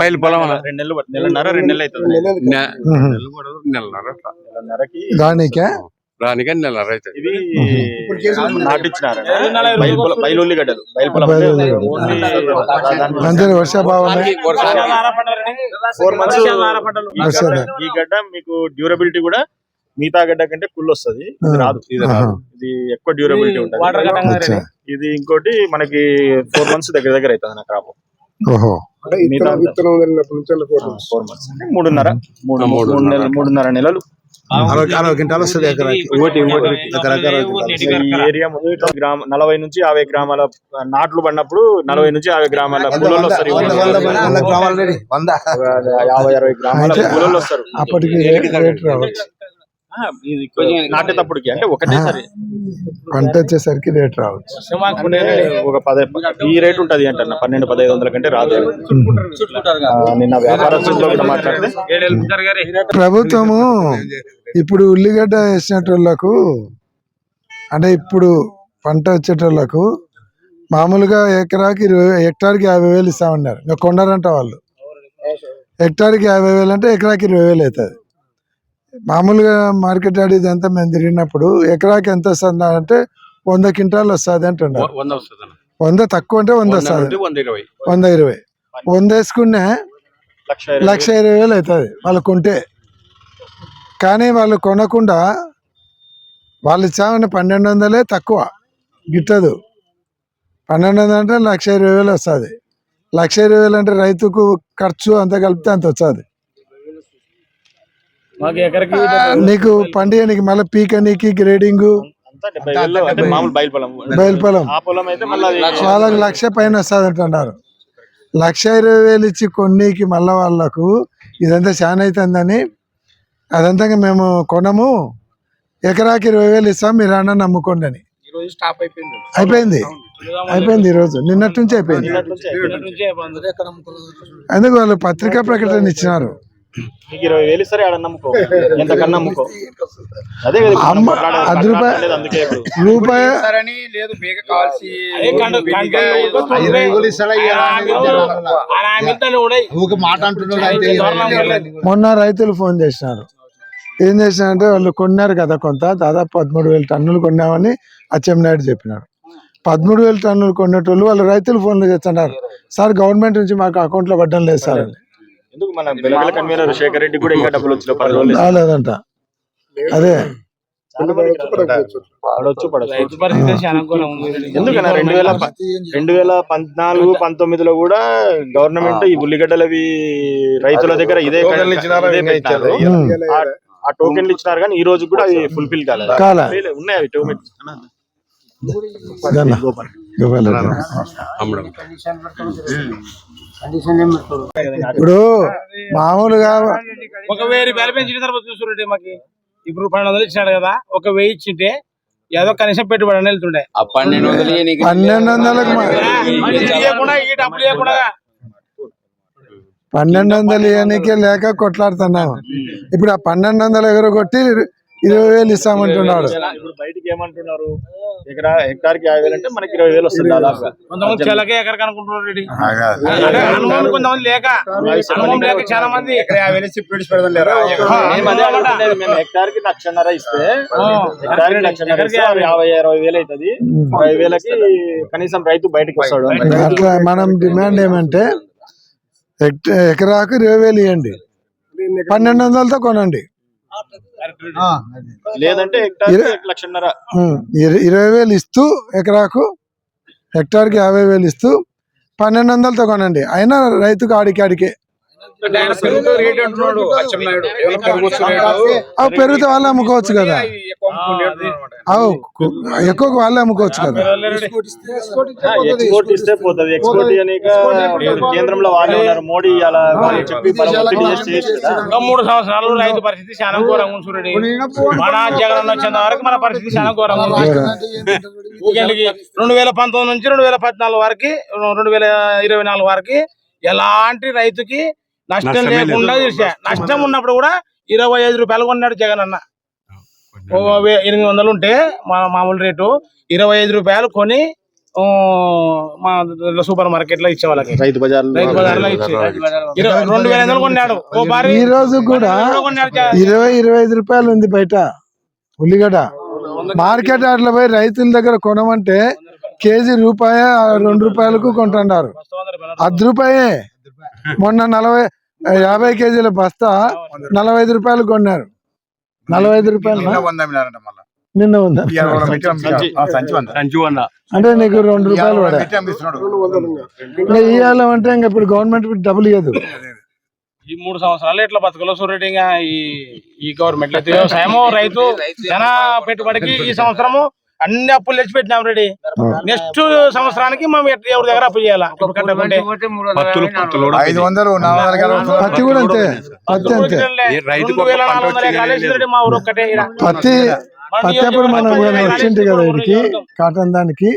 బయలు పొలం. రెండు నెలలు నెలన్నర రెండు నెలలు అవుతుంది. నెలన్నర. నెలన్నరకి దానికే? అవుతుంది. ఇవి నాటించినారు బయలు వర్షాభావం ఫోర్ మంత్స్ ఈ గడ్డ మీకు డ్యూరబిలిటీ కూడా మిగతా గడ్డ కంటే కుళ్ళు వస్తుంది. ఇది రాదు ఇది. రాదు. ఇది ఎక్కువ డ్యూరబిలిటీ ఉంటుంది. ఇది ఇంకోటి మనకి ఫోర్ మంత్స్ దగ్గర దగ్గర అవుతుంది నా క్రాప్ ఫోర్ మంత్స్ అంటే మూడున్నర. మూడు మూడు నెలలు మూడున్నర నెలలు. అరవై వస్తుంది ఏరియా గ్రామ నలభై నుంచి యాభై గ్రామాల నాట్లు పడినప్పుడు నలభై నుంచి యాభై గ్రామాల వస్తారు యాభై అరవై గ్రామాల వస్తారు. అప్పటికి నాటేటప్పటికి అంటే ఒకటేసారి పంట వచ్చేసరికి రేట్ రావచ్చు. అంటే ఒక పదే ఈ రేట్ ఉంటది అంట పన్నెండు పదహైదు వందల కంటే రాదు. నిన్న వ్యాపారస్తులతో కూడా మాట్లాడితే. ప్రభుత్వము ఇప్పుడు ఉల్లిగడ్డ వేసినట్టు అంటే ఇప్పుడు పంట వచ్చేటోళ్ళకు మామూలుగా ఎకరాకి ఇరవై హెక్టార్కి యాభై వేలు ఇస్తామన్నారు. ఇంకా కొండరంట వాళ్ళు. హెక్టార్కి యాభై వేలు అంటే ఎకరాకి ఇరవై వేలు అవుతుంది. మామూలుగా మార్కెట్ యార్డ్ ఇదంతా మేము తిరిగినప్పుడు ఎకరాకి ఎంత వస్తుంది అంటే వంద క్వింటాలు వస్తుంది అంటున్నారు. వంద తక్కువ అంటే వంద వస్తుంది. వంద ఇరవై. వంద వేసుకునే లక్ష ఇరవై. వేలు అవుతుంది వాళ్ళు కొంటే. కానీ వాళ్ళు కొనకుండా వాళ్ళు ఇచ్చామని పన్నెండు వందలే తక్కువ. గిట్టదు. పన్నెండు వందలు అంటే లక్ష ఇరవై వేలు వస్తుంది. లక్ష ఇరవై వేలు అంటే రైతుకు ఖర్చు అంత కలిపితే అంత వస్తుంది నీకు పండుగ నీకు మళ్ళీ పీకనీకి గ్రేడింగ్ బయలుపొలం. ఆ పొలం అయితే మళ్ళీ వాళ్ళకి లక్ష పైన వస్తుంది అంటున్నారు. లక్ష ఇరవై వేలు ఇచ్చి కొన్నికి మళ్ళా వాళ్ళకు ఇదంతా చాలా అవుతుందని అదంతా మేము కొనము. ఎకరాకి ఇరవై వేలు ఇస్తాం మీరు అన్న నమ్ముకోండి అని. అయిపోయింది. అయిపోయింది? ఈరోజు. నిన్నటి నుంచి అయిపోయింది. అందుకు వాళ్ళు పత్రికా ప్రకటన ఇచ్చినారు? నీకు ఇరవై వేలు ఇస్తారు ఆడ నమ్ముకో? ఎంతకన్నా నమ్ముకో? అదే కదా ఇప్పుడు మనం అమ్మ, మాట్లాడేది. అది కట్ట రూపాయి- రావట్లేదు అందుకే ఇప్పుడు. రూపాయి లేదు ఐదు అనేది. ఊరికే మాట అంటున్నాడు అంతే మొన్న రైతులు ఫోన్ చేసినారు. ఏం చేసినారంటే వాళ్ళు కొన్నారు కదా కొంత దాదాపు పదమూడు వేల టన్నులు కొన్నామని అచ్చెన్నాయుడు చెప్పినాడు. పదమూడు వేల టన్నులు కొనేటోళ్ళు వాళ్ళు రైతులు ఫోన్లు చేస్తున్నారు. సార్ గవర్నమెంట్ నుంచి మాకు అకౌంట్లో పడ్డం లేదు సార్ అని. ఎందుకు మన బెలబెల కన్వీనర్ శేఖర్ రెడ్డి కూడా ఇంకా డబ్బులు వచ్చిన పది రోజులు రాలేదంట అదే. ఎందుకన్నా రెండు వేల రెండు వేల పద్నాలుగు పంతొమ్మిదిలో కూడా గవర్నమెంట్ ఈ ఉల్లిగడ్డలవి రైతుల దగ్గర ఇదే. ఆ- టోకెన్లు ఇచ్చినారు కానీ ఈ రోజు కూడా అవి ఫుల్ఫిల్ కాలేదు. ఉన్నాయి అవి టోకెన్ ఇప్పుడు మామూలుగా ఒక వెయ్యి రూపాయలు పెంచిన తర్వాత చూసుకుంటే మాకు ఇప్పుడు పన్నెండు వందలు ఇచ్చినాడు కదా ఒక వెయ్యి ఇచ్చింటే ఏదో కనీసం పెట్టుబడి అని వెళ్తుండే. ఆ పన్నెండు వందలు పన్నెండు వందలకు పన్నెండు వందలు ఇవ్వనికే లేక కొట్లాడుతున్నాము. ఇప్పుడు ఆ పన్నెండు వందలు ఎగరగొట్టి ఇరవై వేలు ఇస్తామంటున్నాడు. ఇప్పుడు బయటికి ఏమంటున్నారు? ఎకరా యాభై వేలు అంటే మనకి ఇరవై వేలు వస్తుంది కొంతమంది చెలకే అనుకుంటున్నారు కొంతమంది లేక అనుభవం లేక చాలా మంది. మేము లక్షన్నర ఇస్తే లక్షన్నర యాభై అరవై వేలు అవుతుంది. అరవై వేలకి కనీసం రైతు బయటకు వస్తాడు. అట్లా మనం డిమాండ్ ఏమంటే ఎకరాకు ఇరవై వేలు ఇవ్వండి పన్నెండు వందలతో కొనండి. లేదంటే హెక్టార్కి లక్షన్నర. ఉం. ఇర- ఇరవై వేలు ఇస్తూ ఎకరాకు హెక్టార్కి యాభై వేలు ఇస్తూ పన్నెండు వందలతో కొనండి. అయినా రైతుకు ఆడికి. అవి పెరిగితే వాళ్ళే అమ్ముకోవచ్చు కదా. ఎక్కువ. అవు వాళ్ళే అమ్ముకోవచ్చు కదా. ఎక్స్పోర్ట్ ఇస్తే పోతుంది ఎక్స్పోర్ట్ అనేక కేంద్రంలో వాళ్ళే ఉన్నారు. మోడీ అలా చెప్పి మూడు సంవత్సరాలు రైతు పరిస్థితి చాలా ఘోరంగా చూడండి. మన జగన్ వచ్చేంత వరకు మన పరిస్థితి చాలా ఘోరంగా రెండు వేల పంతొమ్మిది నుంచి రెండు వేల పద్నాలుగు వరకు రెండు వేల ఇరవై నాలుగు వరకు ఎలాంటి రైతుకి నష్టం. లేకుండా నష్టం ఉన్నప్పుడు కూడా ఇరవై ఐదు రూపాయలు కొన్నాడు జగన్ అన్న. ఎనిమిది వందలు ఉంటే మా మామూలు రేటు ఇరవై ఐదు రూపాయలు కొని ఓ, మా సూపర్ మార్కెట్లో ఇచ్చే వాళ్ళకి రైతు బజార్ రైతు బజార్లో ఇచ్చి. ఇరవై రెండు వేల ఐదు కొన్నాడు. ఓ ఈ రోజు కూడా ఇరవై ఇరవై ఐదు రూపాయలు ఉంది బయట. ఉల్లిగడ్డ. మార్కెట్ అట్లా పోయి రైతుల దగ్గర కొనమంటే కేజీ రూపాయ రెండు రూపాయలకు కొంటున్నారు. అర్ధ రూపాయే. మొన్న నలభై యాభై కేజీల బస్తా నలభై ఐదు రూపాయలు కొన్నారు. నలభై ఐదు రూపాయలు నిన్న ఉందా అంటే నీకు రెండు రూపాయలు పడా. ఇంకా. ఇవ్వాలంటే ఇంకా ఇప్పుడు గవర్నమెంట్ డబ్బులు ఇవ్వదు ఈ మూడు సంవత్సరాలు ఎట్లా బతుకలో సూర్యుడు ఇంకా ఈ ఈ గవర్నమెంట్ వ్యవసాయము రైతు జన పెట్టుబడికి ఈ సంవత్సరము అన్ని అప్పులు తెచ్చి పెట్టినాం రెడీ నెక్స్ట్ సంవత్సరానికి మనం ఎట్- ఎవరి దగ్గర అప్పు చేయాలా? ఐదు వందలు పత్తి కూడా అంతే పత్తి అంతే. మా ఊరు ఒక్కటే. పత్తి పత్తి అప్పుడు మనం వచ్చింది కదా వీడికి కాటన్ దానికి.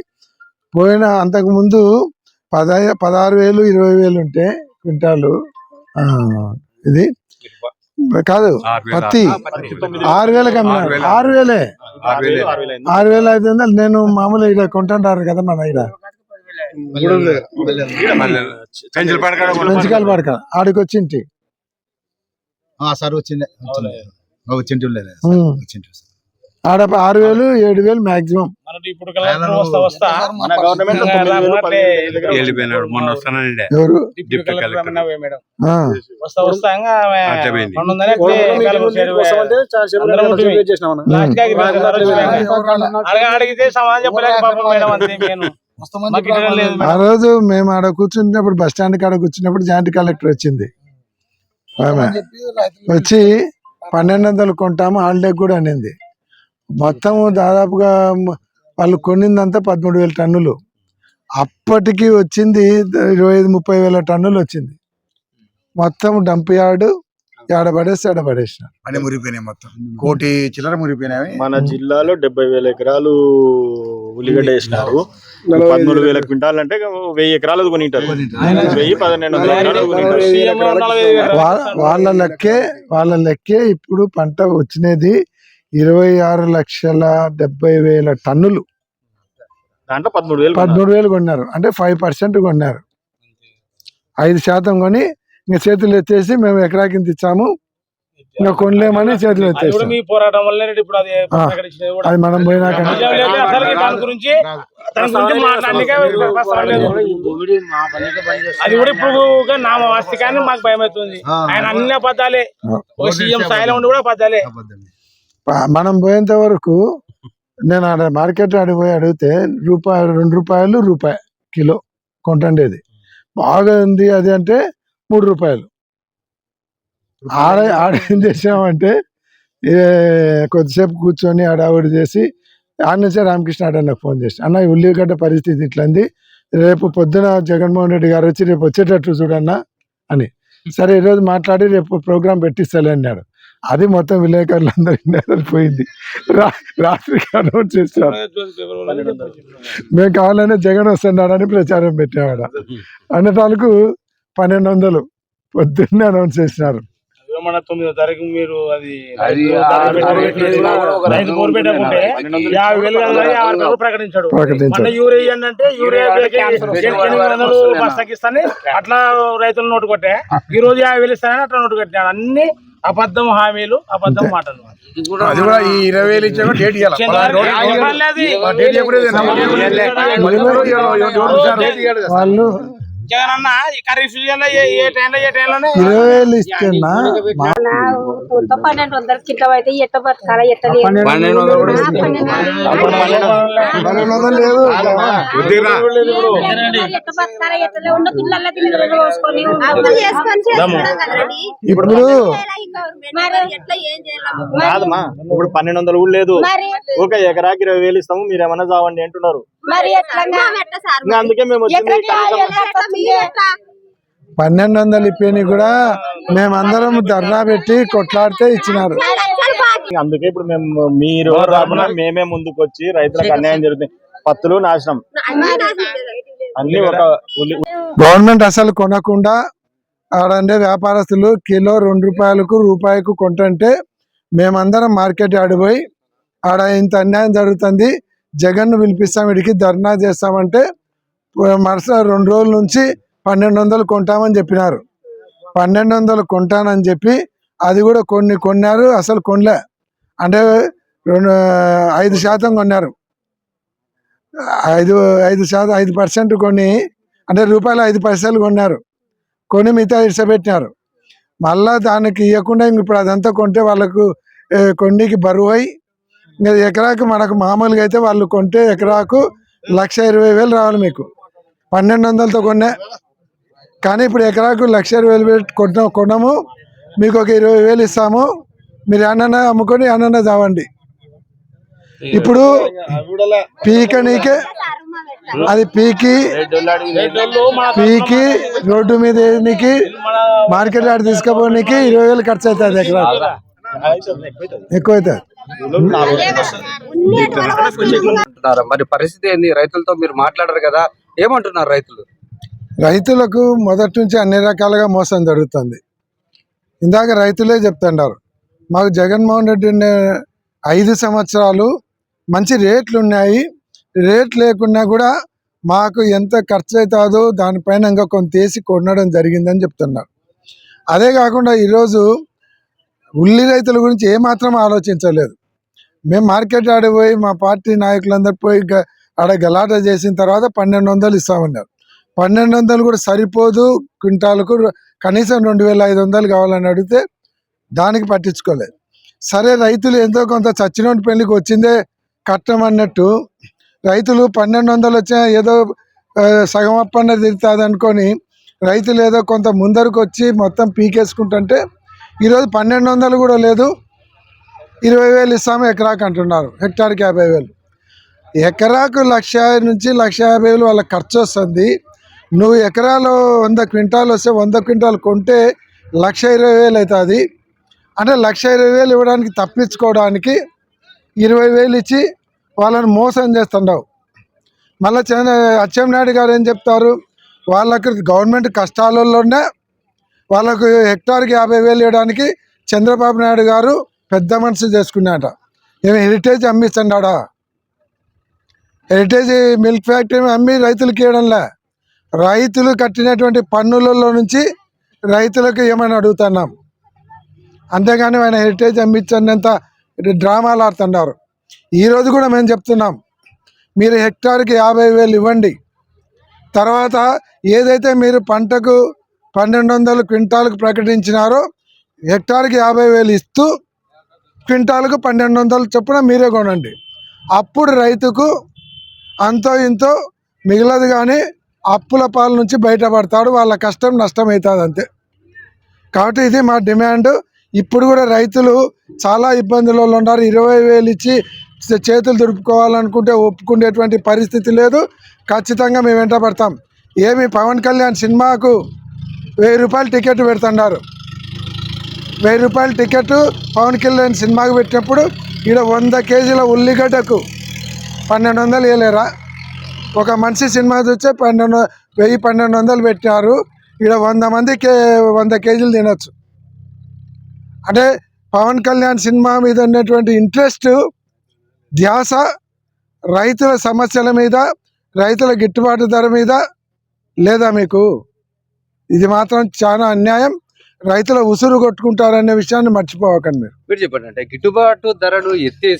పోయిన అంతకు ముందు పద పదహారు వేలు ఇరవై వేలు ఉంటే క్వింటాలు. ఆ, ఇది. కాదు ఆరు వేల పత్తి. ఆరు వేలకు అమ్మినారు వేల. ఆరు వేలే. ఆరు వేలు. ఆరు వేల. ఐదు వందలు నేను మామూలు ఇక్కడ కొంటుంటారు కదా మన ఇక్కడ పెంచులు పడక ఆడికి వచ్చింటి. సార్ వచ్చిండే. వచ్చింటి ఉమ్. ఆడ ఆరు వేలు ఏడు వేలు మాక్సిమం. ఇప్పుడు వెళ్ళిపోయినాడు మొన్న వస్తానండి ఎవరు? డిప్యూటీ ఆ, రోజు మేము ఆడ కూర్చున్నప్పుడు బస్ స్టాండ్ కాడ కూర్చున్నప్పుడు జాయింట్ కలెక్టర్ వచ్చింది. ఆమె వచ్చి పన్నెండు వందలు కొంటాము హాలిడే కూడా అనింది. మొత్తం దాదాపుగా వాళ్ళు కొన్నిందంతా పదమూడు వేల టన్నులు. అప్పటికి వచ్చింది ఇరవై ఐదు ముప్పై వేల టన్నులు వచ్చింది. మొత్తం డంప్ యార్డు పడేసినారు అన్ని మురిగిపోయినాయి మొత్తం. కోటి చిల్లర మురిగిపోయినాయి మన జిల్లాలో డెబ్బై వేల ఎకరాలు ఉల్లిగడ్డ వేసినారు. పదమూడు వేల క్వింటాల్ అంటే వెయ్యి ఎకరాలు కొనింటారు. వెయ్యి పదిహేను వందల వాళ్ళ లెక్కే వాళ్ళ లెక్కే ఇప్పుడు పంట వచ్చినది ఇరవై ఆరు లక్షల డెబ్బై వేల టన్నులు. దాంట్లో పదమూడు వేలు కొన్నారు. పదమూడు వేలు కొన్నారు. అంటే ఫైవ్ పర్సెంట్ కొన్నారు. ఐదు శాతం కొని ఇంకా చేతులు ఎత్తేసి మేము ఎకరాకింత ఇచ్చాము. ఇంకా కొనలేమని చేతులు ఎత్తేసాం. మీ పోరాటం వల్లే ఇప్పుడు అది మనం పోయినాక గురించి. అది కూడా ఇప్పుడు కానీ మాకు భయం అవుతుంది ఆయన అన్ని అబద్ధాలే ఒక సీఎం స్థాయిలో ఉండి కూడా అబద్ధాలే ప- మనం పోయేంత వరకు నేను ఆడ మార్కెట్ ఆడిపోయి పోయి అడిగితే రూపాయలు రెండు రూపాయలు రూపాయి కిలో కొంటుండేది. బాగా ఉంది అది అంటే మూడు రూపాయలు. ఆడ ఆడ ఏం చేసామంటే ఏ కొద్దిసేపు కూర్చొని ఆడావిడి చేసి ఆడ నుంచే రామకృష్ణ ఆడ నాకు ఫోన్ చేసి అన్న ఈ ఉల్లిగడ్డ పరిస్థితి ఇట్లంది రేపు పొద్దున జగన్మోహన్ రెడ్డి గారు వచ్చి రేపు వచ్చేటట్టు చూడన్నా అని. సరే ఈరోజు మాట్లాడి రేపు ప్రోగ్రాం పెట్టిస్తాలే అన్నాడు. అది మొత్తం విలేకరులందరూ విన్నారు, పోయింది. రాత్రికి అనౌన్స్ చేశారు. మేము కావాలనే జగన్ వస్తున్నాడని ప్రచారం పెట్టేవాడు. అన్నతాలకు పన్నెండు వందలు పొద్దున్నే అనౌన్స్ చేసినారు. మన తొమ్మిదో తారీఖు మీరు అది ప్రకటించాడు. యూరియా ఏంటంటే యూరియా అట్లా రైతులు నోటు కొట్టే. ఈ రోజు యాభై వేలు ఇస్తానని అట్లా నోటు కట్టాడు అన్ని అబద్ధం హామీలు అబద్ధం మాటలు. అది కూడా ఈ ఇరవై వేలు ఇచ్చాక డేట్ ఇవ్వాలి. వాళ్ళు జగన్ అన్న ఈ ఖరీఫ్ సీజన్లో ఏ ఏ టైంలో ఏ టైంలోనే ఇరవై వేలు ఇస్తేనా మా- మొత్తం పన్నెండు వందల కిలో అయితే ఎట్ట బతకాల ఎట్ట పన్నెండు లేదు. ఇప్పుడు మరి ఎట్లా ఏం చేయాలి? కాదమ్మా ఇప్పుడు పన్నెండు వందలు కూడా లేదు. మరి ఒక ఎకరాకి ఇరవై వేలు ఇస్తాము మీరు ఏమన్నా చావండి అంటున్నారు. మరి అందుకే మేము? పన్నెండు వందలు ఇప్పని కూడా మేమందరం ధర్నా పెట్టి కొట్లాడితే ఇచ్చినారు. అందుకే ఇప్పుడు మేము మీరు రాకుండా మేమే ముందుకు వచ్చి రైతులకు అన్యాయం జరుగుతుంది. పత్తులు నాశనం. అన్నీ ఒక గవర్నమెంట్ అసలు కొనకుండా ఆడండే వ్యాపారస్తులు కిలో రెండు రూపాయలకు రూపాయికు కొంటుంటే మేమందరం మార్కెట్ ఆడిపోయి ఆడ ఇంత అన్యాయం జరుగుతుంది. జగన్ను పిలిపిస్తాం వీడికి ధర్నా చేస్తామంటే మరుసటి రెండు రోజుల నుంచి పన్నెండు వందలు కొంటామని చెప్పినారు. పన్నెండు వందలు కొంటానని చెప్పి అది కూడా కొన్ని కొన్నారు అసలు కొనలే. అంటే రెండు ఐదు శాతం కొన్నారు. ఐదు ఐదు శాతం ఐదు పర్సెంట్ కొని అంటే రూపాయలు ఐదు పైసలు కొన్నారు. కొని మిగతా ఇడిసపెట్టినారు మళ్ళా దానికి ఇవ్వకుండా ఇంక ఇప్పుడు అదంతా కొంటే వాళ్ళకు కొన్నికి బరువు అయి ఇంకా ఎకరాకు మనకు మామూలుగా అయితే వాళ్ళు కొంటే ఎకరాకు లక్ష ఇరవై వేలు రావాలి మీకు. పన్నెండు వందలతో కొన్నా. కానీ ఇప్పుడు ఎకరాకు లక్ష ఇరవై వేలు పెట్టి కొట్టిన కొనము. మీకు ఒక ఇరవై వేలు ఇస్తాము. మీరు అన్నన్న అమ్ముకొని అన్నన్న చావండి. ఇప్పుడు పీకనీకే అది పీకి పీకి రోడ్డు మీద వేయడానికి మార్కెట్ ఆడ తీసుకుపోనీకి ఇరవై వేలు ఖర్చు అవుతుంది ఎకరా ఎక్కువ అవుతుంది మరి పరిస్థితి ఏంది? రైతులతో మీరు మాట్లాడరు కదా. ఏమంటున్నారు రైతులు? రైతులకు మొదటి నుంచి అన్ని రకాలుగా మోసం జరుగుతుంది. ఇందాక రైతులే చెప్తున్నారు మాకు జగన్మోహన్ రెడ్డి ఐదు సంవత్సరాలు మంచి రేట్లు ఉన్నాయి. రేట్ లేకున్నా కూడా మాకు ఎంత ఖర్చు అవుతుందో దానిపైన ఇంకా కొంత తీసి కొనడం జరిగిందని చెప్తున్నారు. అదే కాకుండా ఈరోజు ఉల్లి రైతుల గురించి ఏమాత్రం ఆలోచించలేదు. మేము మార్కెట్ ఆడిపోయి మా పార్టీ నాయకులందరూ పోయి గ- ఆడ గలాట చేసిన తర్వాత పన్నెండు వందలు ఇస్తామన్నారు. పన్నెండు వందలు కూడా సరిపోదు క్వింటాలకు కనీసం రెండు వేల ఐదు వందలు కావాలని అడిగితే దానికి పట్టించుకోలేదు. సరే రైతులు ఎంతో కొంత చచ్చినోటి పెళ్ళికి వచ్చిందే కట్టం అన్నట్టు రైతులు పన్నెండు వందలు వచ్చినా ఏదో సగం అప్పన్న తిరుగుతుంది అనుకొని రైతులు ఏదో కొంత ముందరకు వచ్చి మొత్తం పీకేసుకుంటుంటే ఈరోజు పన్నెండు వందలు కూడా లేదు. ఇరవై వేలు ఇస్తాము ఎకరాకు అంటున్నారు. హెక్టార్కి యాభై వేలు. ఎకరాకు లక్ష నుంచి లక్ష యాభై వేలు వాళ్ళ ఖర్చు వస్తుంది. నువ్వు ఎకరాలు వంద క్వింటాలు వస్తే వంద క్వింటాలు కొంటే లక్ష ఇరవై వేలు అవుతుంది. అంటే లక్ష ఇరవై వేలు ఇవ్వడానికి తప్పించుకోవడానికి ఇరవై వేలు ఇచ్చి వాళ్ళని మోసం చేస్తుండవు. మళ్ళీ అచ్చెన్నాయుడు గారు ఏం చెప్తారు? వాళ్ళకి గవర్నమెంట్ కష్టాలలోనే వాళ్ళకు హెక్టార్కి యాభై వేలు ఇవ్వడానికి చంద్రబాబు నాయుడు గారు పెద్ద మనసు చేసుకున్నాట నేను హెరిటేజ్ అమ్మిస్తున్నాడా హెరిటేజ్ మిల్క్ ఫ్యాక్టరీ అమ్మి రైతులకి ఇవ్వడంలే? రైతులు కట్టినటువంటి పన్నులలో నుంచి రైతులకు ఏమని అడుగుతున్నాం? అంతేగాని ఆయన హెరిటేజ్ అమ్మించినంత డ్రామాలు ఆడుతున్నారు. ఈరోజు కూడా మేము చెప్తున్నాం మీరు హెక్టార్కి యాభై వేలు ఇవ్వండి. తర్వాత ఏదైతే మీరు పంటకు పన్నెండు వందలు క్వింటాలకు ప్రకటించినారు. హెక్టార్కి యాభై వేలు ఇస్తూ క్వింటాలకు పన్నెండు వందలు చొప్పున మీరే కొనండి. అప్పుడు రైతుకు అంతో ఇంతో మిగలదు కానీ అప్పుల పాల నుంచి బయటపడతాడు. వాళ్ళ కష్టం నష్టం అవుతుంది అంతే కాబట్టి ఇది మా డిమాండ్. ఇప్పుడు కూడా రైతులు చాలా ఇబ్బందులలో ఉన్నారు. ఇరవై వేలు ఇచ్చి చేతులు దుడుపుకోవాలనుకుంటే ఒప్పుకునేటువంటి పరిస్థితి లేదు. ఖచ్చితంగా మేము వెంట పడతాం ఏమి పవన్ కళ్యాణ్ సినిమాకు వెయ్యి రూపాయలు టికెట్ పెడుతున్నారు. వెయ్యి రూపాయల టికెట్ పవన్ కళ్యాణ్ సినిమాకి పెట్టినప్పుడు ఈడ వంద కేజీల ఉల్లిగడ్డకు పన్నెండు వందలు వేయలేరా ఒక మనిషి సినిమా చూస్తే పన్నెండు వెయ్యి పన్నెండు వందలు పెట్టారు ఈడ వంద మంది కే వంద కేజీలు తినచ్చు. అంటే పవన్ కళ్యాణ్ సినిమా మీద ఉన్నటువంటి ఇంట్రెస్ట్ ధ్యాస రైతుల సమస్యల మీద రైతుల గిట్టుబాటు ధర మీద లేదా మీకు? ఇది మాత్రం చాలా అన్యాయం. రైతుల ఉసురు కొట్టుకుంటారనే విషయాన్ని మర్చిపోవకండి మీరు. మీరు చెప్పండి అంటే గిట్టుబాటు ధరలు ఎత్తేసి